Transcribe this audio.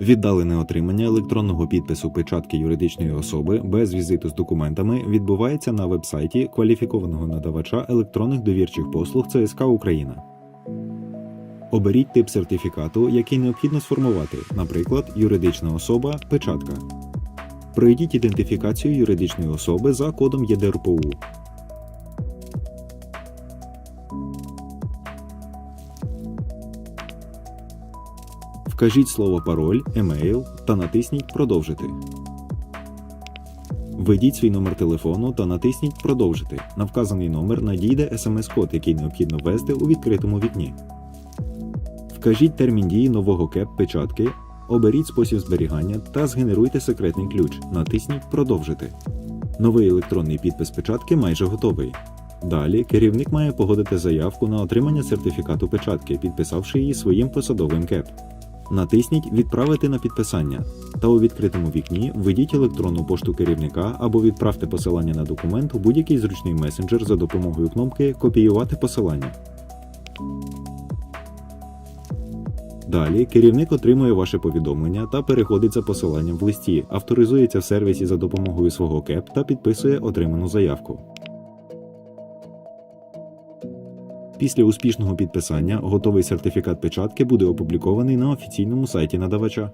Віддалене отримання електронного підпису печатки юридичної особи без візиту з документами відбувається на вебсайті кваліфікованого надавача електронних довірчих послуг ЦСК Україна. Оберіть тип сертифікату, який необхідно сформувати, наприклад, юридична особа печатка. Пройдіть ідентифікацію юридичної особи за кодом ЄДРПУ. Вкажіть слово пароль, емейл та натисніть Продовжити. Введіть свій номер телефону та натисніть Продовжити. На вказаний номер надійде смс-код, який необхідно ввести у відкритому вікні. Вкажіть термін дії нового КЕП печатки, оберіть спосіб зберігання та згенеруйте секретний ключ. Натисніть Продовжити. Новий електронний підпис печатки майже готовий. Далі керівник має погодити заявку на отримання сертифікату печатки, підписавши її своїм посадовим КЕП. Натисніть Відправити на підписання та у відкритому вікні введіть електронну пошту керівника або відправте посилання на документ у будь-який зручний месенджер за допомогою кнопки Копіювати посилання. Далі керівник отримує ваше повідомлення та переходить за посиланням в листі, авторизується в сервісі за допомогою свого КЕП та підписує отриману заявку. Після успішного підписання готовий сертифікат печатки буде опублікований на офіційному сайті надавача.